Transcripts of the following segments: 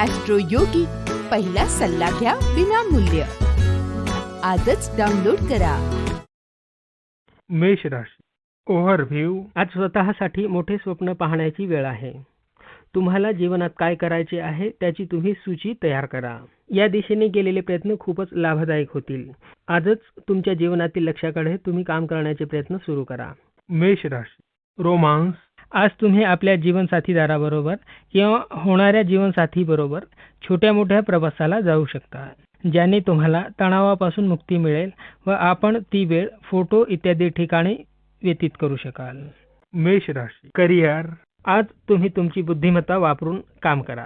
Austro योगी पहिला सल्ला घ्या विनामूल्य. आजच डाउनलोड करा. मेष राशी ओव्हरव्ह्यू आज स्वतःसाठी मोठे स्वप्न पाहण्याची वेळ आहे. तुम्हाला जीवनात काय करायचे आहे त्याची तुम्ही सूची तयार करा. या दिशेने केलेले प्रयत्न खूपच लाभदायक होतील. आजच तुमच्या जीवनातील लक्ष्याकडे तुम्ही काम करण्याचे प्रयत्न सुरू करा. मेष राशी रोमांस आज तुम्ही आपल्या जीवनसाथीदाराबरोबर किंवा होणाऱ्या जीवनसाथीबरोबर छोट्या मोठ्या प्रवासाला जाऊ शकता ज्याने तुम्हाला तणावापासून मुक्ती मिळेल व आपण ती वेळ फोटो इत्यादी ठिकाणी व्यतीत करू शकाल. मेष राशी करिअर. आज तुम्ही तुमची बुद्धिमत्ता वापरून काम करा.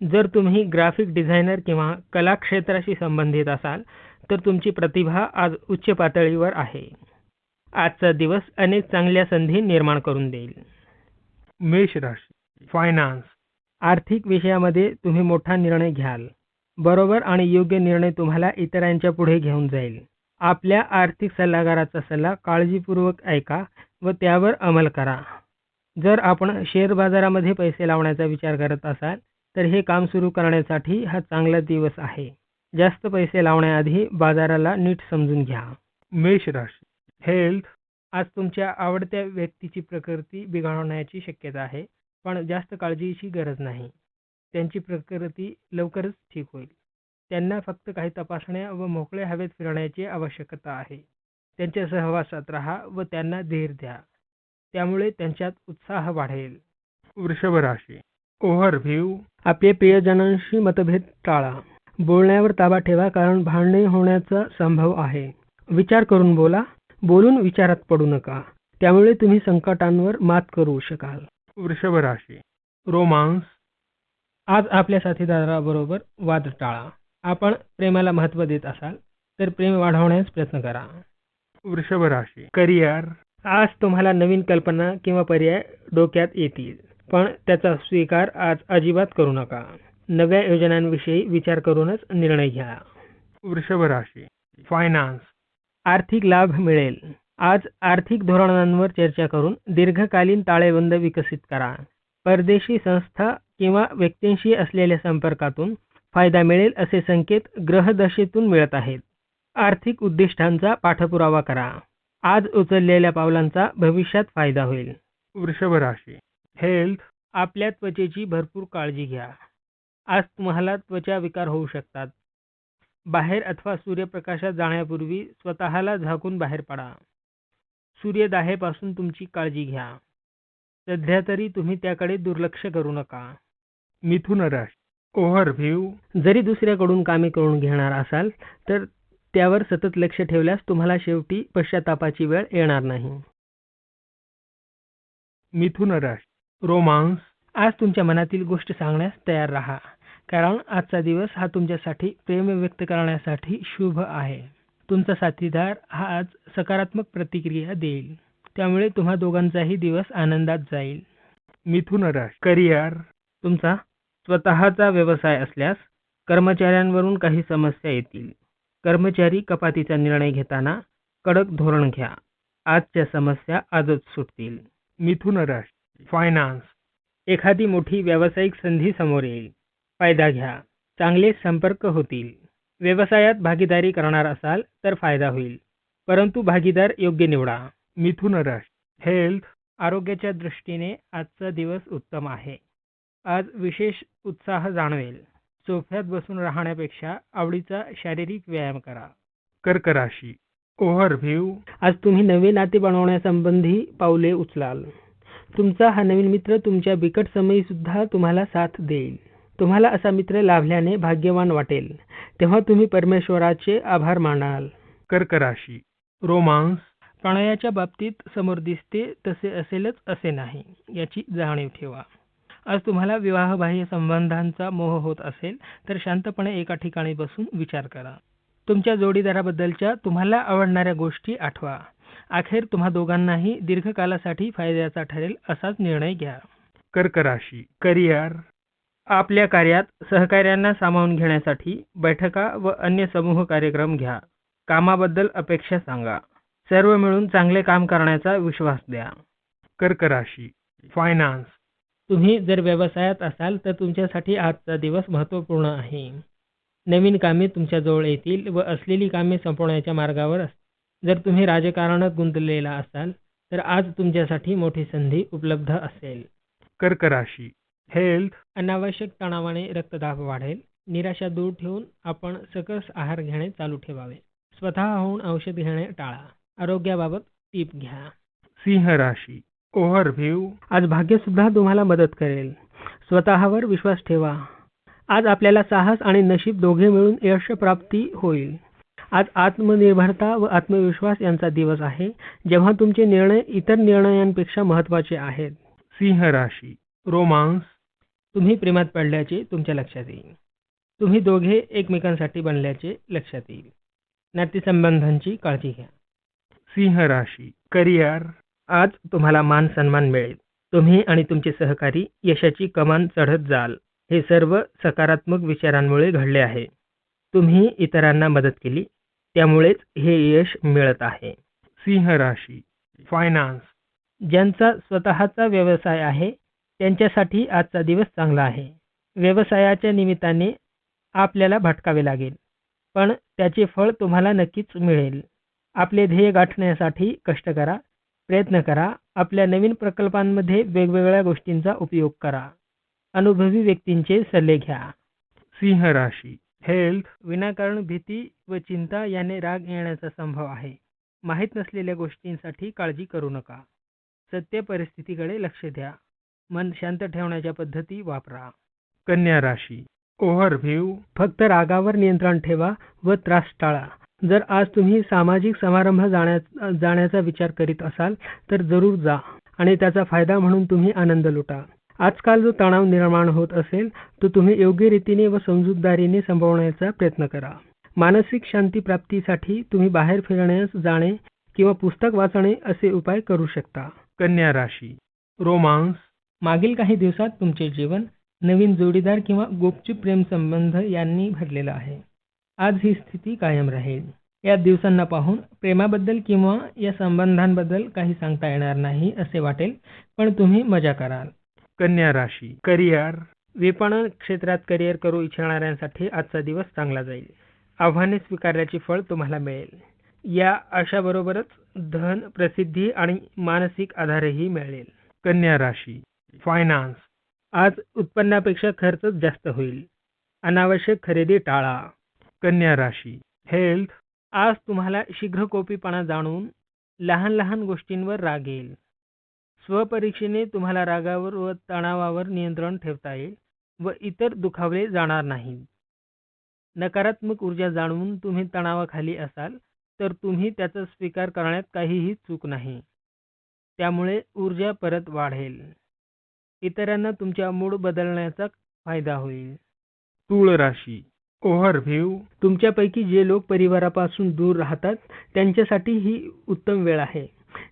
जर तुम्ही ग्राफिक डिझायनर किंवा कला क्षेत्राशी संबंधित असाल तर तुमची प्रतिभा आज उच्च पातळीवर आहे. आजचा दिवस अनेक चांगल्या संधी निर्माण करून देईल. मेष राशी फायनान्स आर्थिक विषयामध्ये तुम्ही मोठा निर्णय घ्याल. बरोबर आणि योग्य निर्णय तुम्हाला इतरांच्या पुढे घेऊन जाईल. आपल्या आर्थिक सल्लागाराचा सल्ला काळजीपूर्वक ऐका व त्यावर अंमल करा. जर आपण शेअर बाजारामध्ये पैसे लावण्याचा विचार करत असाल तर हे काम सुरू करण्यासाठी हा चांगला दिवस आहे. जास्त पैसे लावण्याआधी बाजाराला नीट समजून घ्या. मेष राशी हेल्थ आज तुमच्या आवडत्या व्यक्तीची प्रकृती बिघडण्याची शक्यता आहे पण जास्त काळजीची गरज नाही. त्यांची प्रकृती लवकरच ठीक होईल. त्यांना फक्त काही तपासण्या व मोकळ्या हवेत फिरण्याची आवश्यकता आहे. त्यांच्या सहवासात राहा व त्यांना धीर द्या. त्यामुळे त्यांच्यात उत्साह वाढेल. वृषभ राशी ओव्हरव्ह्यू. आपले प्रियजनांशी मतभेद टाळा. बोलण्यावर ताबा ठेवा कारण भांडणे होण्याचा संभव आहे. विचार करून बोला. बोलून विचारात पडू नका. त्यामुळे तुम्ही संकटांवर मात करू शकाल. वृषभ राशी रोमांस. आज आपल्या साथीदाराबरोबर वाद टाळा. आपण प्रेमाला महत्त्व देत असाल तर प्रेम वाढवण्यास प्रयत्न करा. वृषभ राशी करिअर. आज तुम्हाला नवीन कल्पना किंवा पर्याय डोक्यात येतील पण त्याचा स्वीकार आज अजिबात करू नका. नव्या योजनांविषयी विचार करूनच निर्णय घ्या. वृषभ राशी फायनान्स. आर्थिक लाभ मिळेल. आज आर्थिक धोरणांवर चर्चा करून दीर्घकालीन ताळेबंद विकसित करा. परदेशी संस्था किंवा व्यक्तींशी असलेल्या संपर्कातून फायदा मिळेल असे संकेत ग्रहदशेतून मिळत आहेत. आर्थिक उद्दिष्टांचा पाठपुरावा करा. आज उचललेल्या पावलांचा भविष्यात फायदा होईल. वृषभ राशी हेल्थ आपल्या त्वचेची भरपूर काळजी घ्या. आज तुम्हाला त्वचा विकार होऊ शकतात. बाहेर अथवा सूर्यप्रकाशात जाण्यापूर्वी स्वतःला झाकून बाहेर पडा. सूर्यदाहेपासून तुमची काळजी घ्या. सध्या तरी तुम्ही त्याकडे दुर्लक्ष करू नका. मिथुन राशी ओव्हरव्ह्यू जरी दुसऱ्याकडून कामे करून घेणार असाल तर त्यावर सतत लक्ष ठेवल्यास तुम्हाला शेवटी पश्चातापाची वेळ येणार नाही. मिथुन राशी रोमांस. आज तुमच्या मनातील गोष्ट सांगण्यास तयार राहा. कारण आजचा दिवस हा तुमच्यासाठी प्रेम व्यक्त करण्यासाठी शुभ आहे. तुमचा साथीदार हा आज सकारात्मक प्रतिक्रिया देईल. त्यामुळे तुम्हा दोघांचाही दिवस आनंदात जाईल. मिथुन राशी करिअर. तुमचा स्वतःचा व्यवसाय असल्यास कर्मचाऱ्यांवरून काही समस्या येतील. कर्मचारी कपातीचा निर्णय घेताना कडक धोरण घ्या. आजच्या समस्या आजच सुटतील. मिथुन राशी फायनान्स एखादी मोठी व्यावसायिक संधी समोर येईल. फायदा घ्या. चांगले संपर्क होतील. व्यवसायात भागीदारी करणार असाल तर फायदा होईल. परंतु भागीदार योग्य निवडा. मिथुन राशी हेल्थ आरोग्याच्या दृष्टीने आजचा दिवस उत्तम आहे. आज विशेष उत्साह जाणवेल. सोफ्यात बसून राहण्यापेक्षा आवडीचा शारीरिक व्यायाम करा. कर्क राशी ओव्हरव्ह्यू आज तुम्ही नवे नाते बनवण्यासंबंधी पावले उचलाल. तुमचा हा नवीन मित्र तुमच्या बिकट समयी सुद्धा तुम्हाला साथ देईल. तुम्हाला असा मित्र लाभल्याने भाग्यवान वाटेल. तेव्हा तुम्ही परमेश्वराचे आभार मानाल. कर्क राशी रोमांस. प्रणयाच्या बाबतीत समोर दिसते तसे असेलच असे नाही याची जाणीव ठेवा. आज तुम्हाला विवाहबाह्य संबंधांचा मोह होत असेल तर शांतपणे एका ठिकाणी बसून विचार करा. तुमच्या जोडीदाराबद्दलच्या तुम्हाला आवडणाऱ्या गोष्टी आठवा. अखेर तुम्हा दोघांनाही दीर्घकालासाठी फायद्याचा ठरेल असाच निर्णय घ्या. कर्क राशी करिअर. आपल्या कार्यात सहकार्यांना सामावून घेण्यासाठी बैठका व अन्य समूह कार्यक्रम घ्या. कामाबद्दल अपेक्षा सांगा. सर्व मिळून चांगले काम करण्याचा विश्वास द्या. कर्क राशी फायनान्स तुम्ही जर व्यवसायात असाल तर तुमच्यासाठी आजचा दिवस महत्त्वपूर्ण आहे. नवीन कामे तुमच्याजवळ येतील व असलेली कामे संपवण्याच्या मार्गावर जर तुम्ही राजकारणात गुंतलेला असाल तर आज तुमच्यासाठी मोठी संधी उपलब्ध असेल. कर्क राशी हेल्थ अनावश्यक तणावाने रक्तदाब वाढेल. निराशा दूर ठेवून आपण सकस आहार घेणे चालू ठेवावे. स्वतःहून औषध घेणे टाळा. आरोग्याबाबत टीप घ्या. सिंह राशी. ओव्हरव्ह्यू. आज भाग्य सुद्धा तुम्हाला मदत करेल. स्वतःवर विश्वास ठेवा. आज आपल्याला साहस आणि नशीब दोघे मिळून यश प्राप्ती होईल. आज आत्मनिर्भरता व आत्मविश्वास यांचा दिवस आहे. जेव्हा तुमचे निर्णय इतर निर्णयांपेक्षा महत्त्वाचे आहेत. सिंह राशी. रोमांस. तुम्ही प्रेमात पडल्याचे तुमच्या लक्षात येईल. तुम्ही दोघे एकमेकांसाठी बनल्याचे लक्षात येईल. नातेसंबंधांची काळजी घ्या. सिंह राशी करिअर. आज तुम्हाला मान सन्मान मिळेल. तुम्ही आणि तुमचे सहकारी यशाची कमान चढत जाल. हे सर्व सकारात्मक विचारांमुळे घडले आहे. तुम्ही इतरांना मदत केली. त्यामुळेच हे यश मिळत आहे. सिंह राशी फायनान्स ज्यांचा स्वतःचा व्यवसाय आहे त्यांच्यासाठी आजचा दिवस चांगला आहे. व्यवसायाच्या निमित्ताने आपल्याला भटकावे लागेल. पण त्याचे फळ तुम्हाला नक्कीच मिळेल. आपले ध्येय गाठण्यासाठी कष्ट करा प्रयत्न करा आपल्या नवीन प्रकल्पांमध्ये वेगवेगळ्या गोष्टींचा उपयोग करा. अनुभवी व्यक्तींचे सल्ले घ्या. सिंह राशी हेल्थ विनाकारण भीती व चिंता याने राग येण्याचा संभव आहे. माहीत नसलेल्या गोष्टींसाठी काळजी करू नका. सत्य परिस्थितीकडे लक्ष द्या. मन शांत ठेवण्याच्या पद्धती वापरा. कन्या राशी. ओव्हरव्ह्यू फक्त रागावर नियंत्रण ठेवा व त्रास टाळा. जर आज तुम्ही सामाजिक समारंभ जाण्या जाण्याचा विचार करीत असाल तर जरूर जा आणि त्याचा फायदा म्हणून तुम्ही आनंद लुटा. आजकाल जो तणाव निर्माण होत असेल तो तुम्ही योग्य रीतीने व समजूतदारीने संभवण्याचा प्रयत्न करा. मानसिक शांती प्राप्तीसाठी तुम्ही बाहेर फिरण्यास जाणे किंवा पुस्तक वाचणे असे उपाय करू शकता. कन्या राशी. रोमांस. मागील काही दिवसात तुमचे जीवन नवीन जोडीदार किंवा गुपचूप प्रेम संबंध यांनी भरलेलं आहे. आज ही स्थिती कायम राहील. या दिवसांना पाहून प्रेमाबद्दल किंवा या संबंधांबद्दल काही सांगता येणार नाही असे वाटेल पण तुम्ही मजा कराल. कन्या राशी करिअर. विपणन क्षेत्रात करिअर करू इच्छिणाऱ्यांसाठी आजचा दिवस चांगला जाईल. आव्हाने स्वीकारल्याचे फळ तुम्हाला मिळेल. या अशाबरोबरच धन प्रसिद्धी आणि मानसिक आधारही मिळेल. कन्या राशी फायनान्स आज उत्पन्नापेक्षा खर्चच जास्त होईल. अनावश्यक खरेदी टाळा. कन्या राशी. हेल्थ आज तुम्हाला शीघ्रकोपीपणा जाणून लहान लहान गोष्टींवर राग येईल. स्वपरीक्षेने तुम्हाला रागावर व तणावावर नियंत्रण ठेवता येईल व इतर दुखावले जाणार नाही नकारात्मक ऊर्जा जाणून तुम्ही तणावाखाली असाल तर तुम्ही त्याचा स्वीकार करण्यात काहीही चूक नाही. त्यामुळे ऊर्जा परत वाढेल. इतरांना तुमच्या मूड बदलण्याचा फायदा होईल. तूळ राशी ओव्हरव्ह्यू तुमच्यापैकी जे लोक परिवारापासून दूर राहतात त्यांच्यासाठी ही उत्तम वेळ आहे.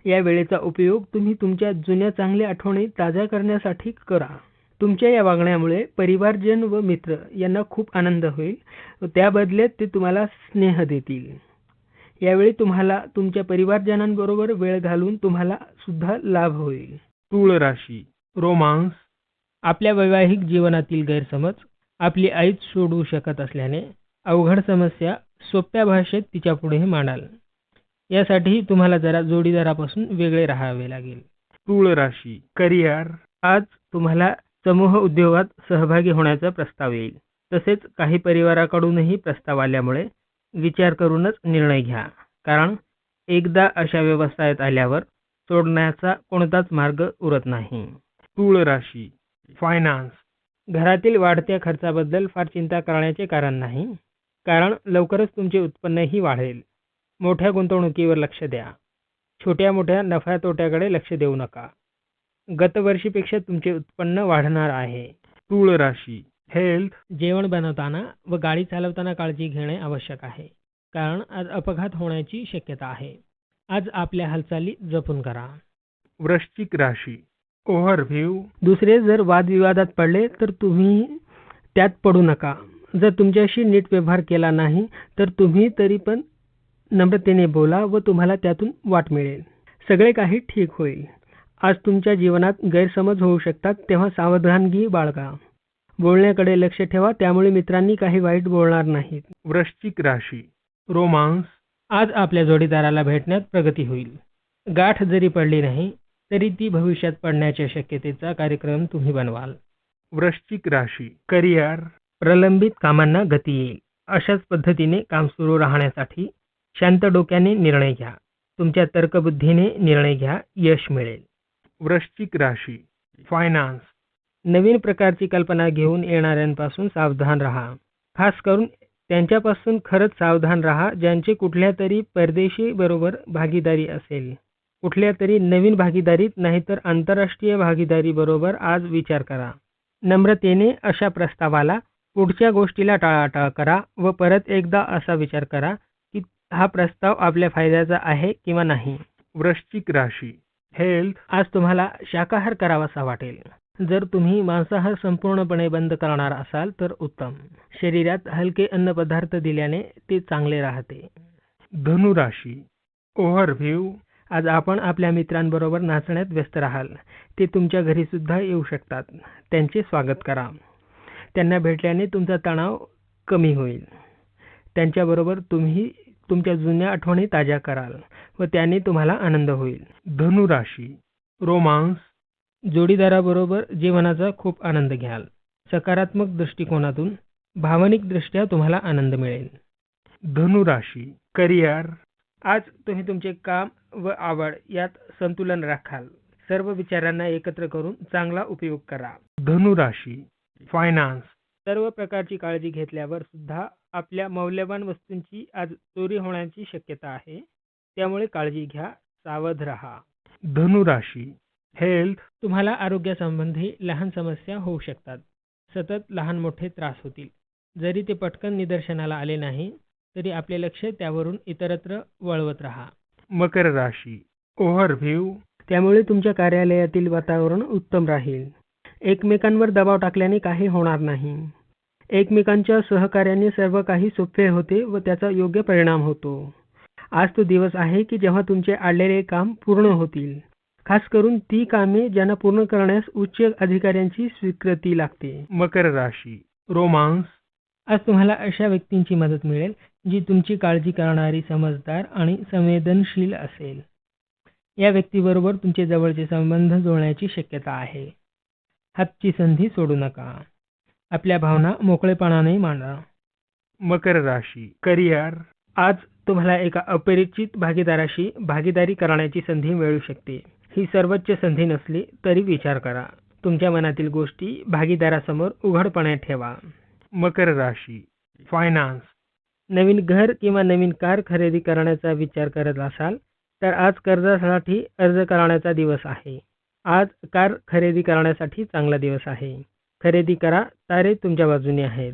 या वेळेचा उपयोग तुम्ही तुमच्या जुन्या चांगल्या आठवणी ताज्या करण्यासाठी करा. तुमच्या या वागण्यामुळे परिवारजन व मित्र यांना खूप आनंद होईल. त्या बदल्यात ते तुम्हाला स्नेह देतील. यावेळी तुम्हाला तुमच्या परिवारजनांबरोबर वेळ घालून तुम्हाला सुद्धा लाभ होईल. तूळ राशी रोमांस आपल्या वैवाहिक जीवनातील गैरसमज आपली आईच सोडवू शकत असल्याने अवघड समस्या सोप्या भाषेत तिच्यापुढे मांडाल. यासाठी तुम्हाला जरा जोडीदारापासून वेगळे राहावे लागेल. तूळ राशी करिअर आज तुम्हाला समूह उद्योगात सहभागी होण्याचा प्रस्ताव येईल. तसेच काही परिवाराकडूनही प्रस्ताव आल्यामुळे विचार करूनच निर्णय घ्या. कारण एकदा अशा व्यवसायात आल्यावर सोडण्याचा कोणताच मार्ग उरत नाही. तूळ राशी फायनान्स घरातील वाढत्या खर्चाबद्दल फार चिंता करण्याचे कारण नाही. कारण लवकरच तुमचे उत्पन्नही वाढेल. मोठ्या गुंतवणुकीवर लक्ष द्या. छोट्या मोठ्या नफ्या तोट्याकडे लक्ष देऊ नका. गतवर्षीपेक्षा तुमचे उत्पन्न वाढणार आहे. तूळ राशी. हेल्थ जेवण बनवताना व गाडी चालवताना काळजी घेणे आवश्यक आहे. कारण आज अपघात होण्याची शक्यता आहे. आज आपल्या हालचाली जपून करा. वृश्चिक राशी. ओव्हरव्ह्यू. दुसरे जर वादविवादात पडले तर तुम्ही त्यात पडू नका. जर तुमच्याशी नीट व्यवहार केला नाही तर तुम्ही तरी पण नम्रतेने बोला व तुम्हाला त्यातून वाट मिळेल. सगळे काही ठीक होईल. आज तुमच्या जीवनात गैरसमज होऊ शकतात तेव्हा सावधानगी बाळगा. बोलण्याकडे लक्ष ठेवा त्यामुळे मित्रांनी काही वाईट बोलणार नाहीत. वृश्चिक राशी. रोमांस. आज आपल्या जोडीदाराला भेटण्यात प्रगती होईल. गाठ जरी पडली नाही तरी ती भविष्यात पडण्याच्या शक्यतेचा कार्यक्रम तुम्ही बनवाल. वृश्चिक राशी. करिअर प्रलंबित कामांना गती येईल. अशाच पद्धतीने काम सुरू राहण्यासाठी शांत डोक्याने निर्णय घ्या. तुमच्या तर्कबुद्धीने निर्णय घ्या. यश मिळेल. वृश्चिक राशी. फायनान्स. नवीन प्रकारची कल्पना घेऊन येणाऱ्यांपासून सावधान राहा. खास करून त्यांच्यापासून खरंच सावधान राहा ज्यांचे कुठल्या तरी परदेशी बरोबर भागीदारी असेल. कुठल्या तरी नवीन भागीदारीत नाहीतर आंतरराष्ट्रीय भागीदारी बरोबर आज विचार करा. नम्रतेने अशा प्रस्तावाला पुढच्या गोष्टीला टाळाटाळ करा व परत एकदा असा विचार करा की हा प्रस्ताव आपल्या फायद्याचा आहे किंवा नाही. वृश्चिक राशी. हेल्थ आज तुम्हाला शाकाहार करावासा वाटेल. जर तुम्ही मांसाहार संपूर्णपणे बंद करणार असाल तर उत्तम. शरीरात हलके अन्नपदार्थ दिल्याने ते चांगले राहते. धनुराशी ओव्हरव्ह्यू. आज आपण आपल्या मित्रांबरोबर नाचण्यात व्यस्त राहाल. ते तुमच्या घरी सुद्धा येऊ शकतात. त्यांचे स्वागत करा. त्यांना भेटल्याने तुमचा तणाव कमी होईल. त्यांच्याबरोबर तुम्ही तुमच्या जुन्या आठवणी ताज्या कराल व त्याने तुम्हाला आनंद होईल. धनुराशी रोमांस जोडीदाराबरोबर जीवनाचा खूप आनंद घ्याल. सकारात्मक दृष्टिकोनातून भावनिकदृष्ट्या तुम्हाला आनंद मिळेल. धनुराशी करिअर आज तुम्ही तुमचे काम व आवड यात संतुलन राखाल. सर्व विचारांना एकत्र करून चांगला उपयोग करा. धनुराशी फायनान्स सर्व प्रकारची काळजी घेतल्यावर सुद्धा आपल्या मौल्यवान वस्तूंची आज चोरी होण्याची शक्यता आहे. त्यामुळे काळजी घ्या सावध राहा. धनुराशी हेल्थ तुम्हाला आरोग्यासंबंधी लहान समस्या होऊ शकतात. सतत लहान मोठे त्रास होतील. जरी ते पटकन निदर्शनाला आले नाही तरी आपले लक्ष त्यावरून इतरत्र वळवत राहा. मकर राशी ओव्हरव्ह्यू त्यामुळे तुमच्या कार्यालयातील वातावरण उत्तम राहील. एकमेकांवर दबाव टाकल्याने काही होणार नाही. एकमेकांच्या सहकार्याने सर्व काही सोपे होते व त्याचा योग्य परिणाम होतो. आज तो दिवस आहे की जेव्हा तुमचे आडलेले काम पूर्ण होतील. खास करून ती कामे ज्यांना पूर्ण करण्यास उच्च अधिकाऱ्यांची स्वीकृती लागते. मकर राशी रोमांस. आज तुम्हाला अशा व्यक्तींची मदत मिळेल जी तुमची काळजी करणारी समजदार आणि संवेदनशील असेल. या व्यक्तीबरोबर तुमचे जवळचे संबंध जुळण्याची शक्यता आहे. हातची संधी सोडू नका. आपल्या भावना मोकळेपणाने मांडा. मकर राशी करिअर. आज तुम्हाला एका अपरिचित भागीदाराशी भागीदारी करण्याची संधी मिळू शकते. ही सर्वोच्च संधी नसली तरी विचार करा. तुमच्या मनातील गोष्टी भागीदारासमोर उघडपणे ठेवा. मकर राशी फायनान्स नवीन घर किंवा नवीन कार खरेदी करण्याचा विचार करत असाल तर आज कर्जासाठी अर्ज करण्याचा दिवस आहे. आज कार खरेदी करण्यासाठी चांगला दिवस आहे. खरेदी करा तारे तुमच्या बाजूने आहेत.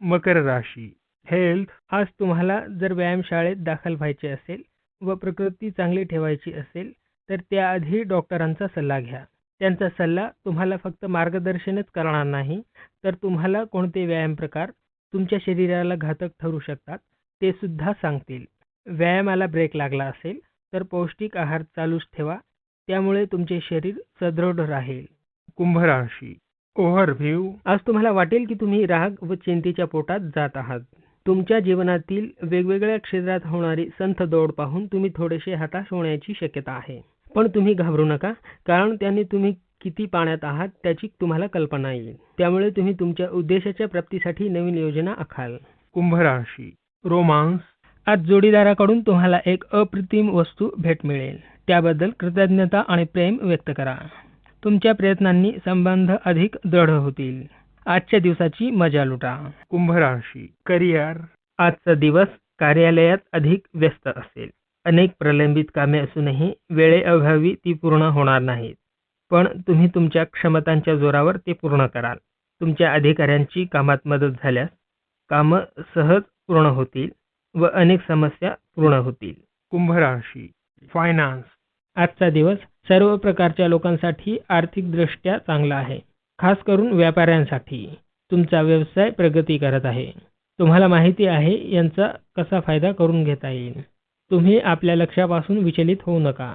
मकर राशी हेल्थ आज तुम्हाला जर व्यायामशाळेत दाखल व्हायचे असेल व प्रकृती चांगली ठेवायची असेल तर त्याआधी डॉक्टरांचा सल्ला घ्या. त्यांचा सल्ला तुम्हाला फक्त मार्गदर्शनच करणार नाही. तर तुम्हाला कोणते व्यायाम प्रकार तुमच्या शरीराला घातक ठरू शकतात ते सुद्धा सांगतील. व्यायामाला ब्रेक लागला असेल तर पौष्टिक आहार चालूच ठेवा. त्यामुळे तुमचे शरीर सदृढ राहील. कुंभ राशी. ओव्हरव्ह्यू. आज तुम्हाला वाटेल की तुम्ही राग व चिंतेच्या पोटात जात आहात. तुमच्या जीवनातील वेगवेगळ्या क्षेत्रात होणारी संथ दौड पाहून तुम्ही थोडेसे हताश होण्याची शक्यता आहे. पण तुम्ही घाबरू नका कारण त्याने तुम्ही किती पाण्यात आहात त्याची तुम्हाला कल्पना येईल. त्यामुळे तुम्ही तुमच्या उद्देशाच्या प्राप्तीसाठी नवीन योजना आखाल. कुंभ राशी. रोमांस. आज जोडीदाराकडून तुम्हाला एक अप्रतिम वस्तू भेट मिळेल. त्याबद्दल कृतज्ञता आणि प्रेम व्यक्त करा. तुमच्या प्रयत्नांनी संबंध अधिक दृढ होतील. आजच्या दिवसाची मजा लुटा. कुंभ राशी. करिअर. आजचा दिवस कार्यालयात अधिक व्यस्त असेल. अनेक प्रलंबित कामे असूनही वेळेअभावी ती पूर्ण होणार नाहीत. पण तुम्ही तुमच्या क्षमतांच्या जोरावर ते पूर्ण कराल. तुमच्या अधिकाऱ्यांची कामात मदत झाल्यास कामं सहज पूर्ण होतील व अनेक समस्या पूर्ण होतील. कुंभ राशी फायनान्स आजचा दिवस सर्व प्रकारच्या लोकांसाठी आर्थिकदृष्ट्या चांगला आहे. खास करून व्यापाऱ्यांसाठी. तुमचा व्यवसाय प्रगती करत आहे. तुम्हाला माहिती आहे यांचा कसा फायदा करून घेता येईल? तुम्ही आपल्या लक्ष्यापासून विचलित होऊ नका.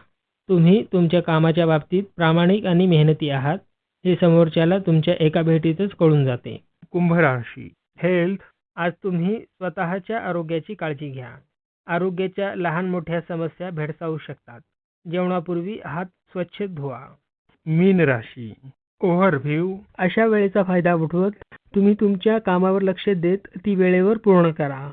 तुम्ही तुमच्या कामाच्या बाबतीत प्रामाणिक आणि मेहनती आहात. हे समोरच्याला तुमच्या एका भेटीतच कळून जाते. कुंभ राशी. हेल्थ आज तुम्ही स्वतःच्या आरोग्याची काळजी घ्या. आरोग्याच्या लहान मोठ्या समस्या भेडसावू शकतात. जेवणापूर्वी हात स्वच्छ धुवा. मीन राशी. ओव्हरव्ह्यू अशा वेळेचा फायदा उठवत तुम्ही तुमच्या कामावर लक्ष देत ती वेळेवर पूर्ण करा.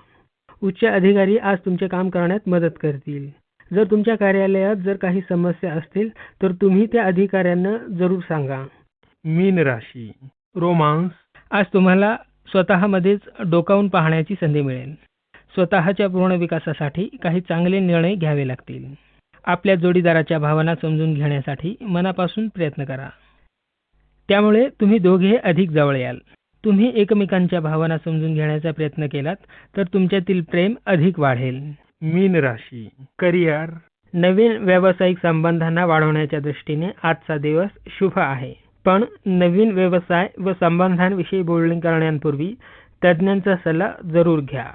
उच्च अधिकारी आज तुमचे काम करण्यात मदत करतील. जर तुमच्या कार्यालयात जर काही समस्या असतील तर तुम्ही त्या अधिकाऱ्यांना जरूर सांगा. मीन राशी रोमांस. आज तुम्हाला स्वतःमध्येच डोकावून पाहण्याची संधी मिळेल. स्वतःच्या पूर्ण विकासासाठी काही चांगले निर्णय घ्यावे लागतील. आपल्या जोडीदाराच्या भावना समजून घेण्यासाठी मनापासून प्रयत्न करा. त्यामुळे तुम्ही दोघे अधिक जवळ याल. तुम्ही एकमेकांच्या भावना समजून घेण्याचा प्रयत्न केलात तर तुमच्यातील प्रेम अधिक वाढेल. मीन राशी करिअर. नवीन व्यावसायिक संबंधांना वाढवण्याच्या दृष्टीने आजचा दिवस शुभ आहे. पण नवीन व्यवसाय व संबंधांविषयी बोलणी करण्यापूर्वी तज्ज्ञांचा सल्ला जरूर घ्या.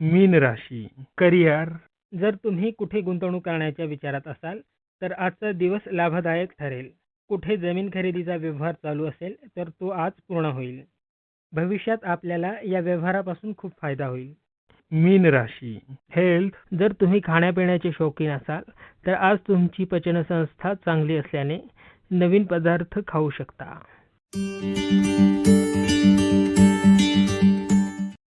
मीन राशी करिअर. जर तुम्ही कुठे गुंतवणूक करण्याच्या विचारात असाल तर आजचा दिवस लाभदायक ठरेल. कुठे जमीन खरेदीचा व्यवहार चालू असेल तर तो आज पूर्ण होईल. भविष्यात आपल्याला या व्यवहारापासून खूप फायदा होईल. मीन राशी. हेल्थ जर तुम्ही खाण्यापिण्याचे शौकीन असाल तर आज तुमची पचनसंस्था चांगली असल्याने नवीन पदार्थ खाऊ शकता.